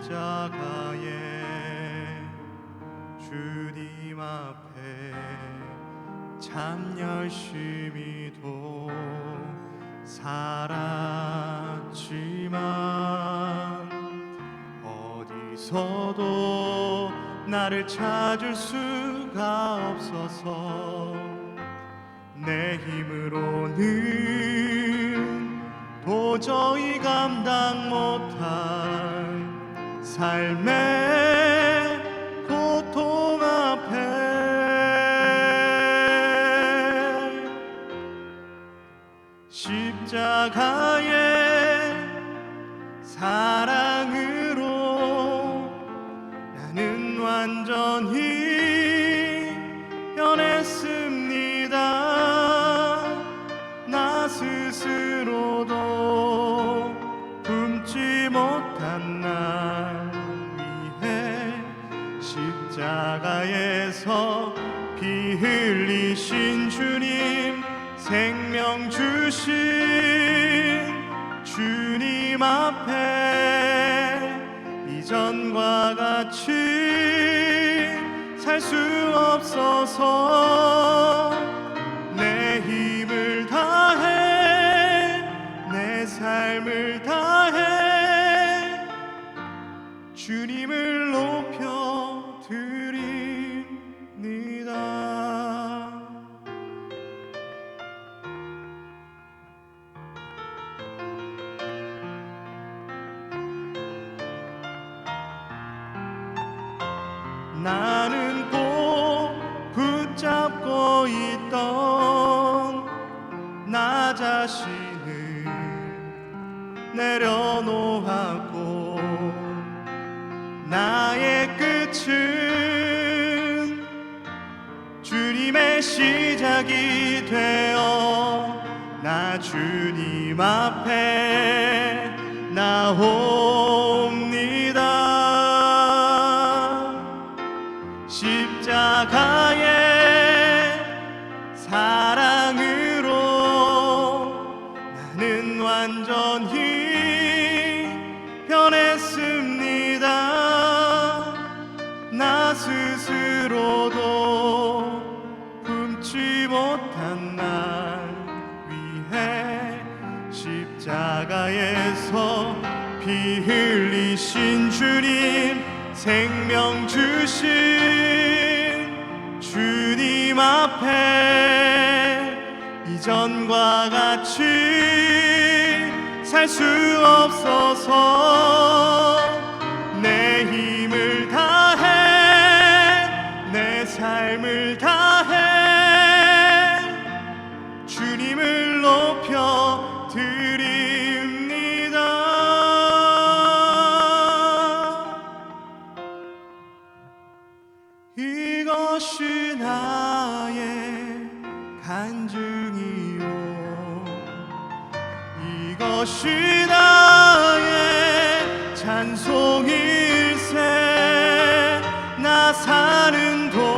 십자가에 주님 앞에 참 열심히도 살았지만 어디서도 나를 찾을 수가 없어서 내 힘으로는 도저히 감당 못할 삶의 고통 앞에. 십자가의 십자가에서 피 흘리신 주님 생명 주신 주님 앞에 이전과 같이 살 수 없어서 내 힘을 다해 내 삶을 다해 주님을 나는 꼭 붙잡고 있던 나 자신을 내려놓았고 나의 끝은 주님의 시작이 되어 나 주님 앞에 나옵 사랑으로 나는 완전히 변했습니다. 나 스스로도 품지 못한 날 위해 십자가에서 피 흘리신 주님 생명 주신 주님 앞에 이전과 같이 살 수 없어서 내 힘을 다해 내 삶을 다해 주님을 높여 드립니다. 이것이 나의 간증 것이 나의 찬송일세. 나 사는 동안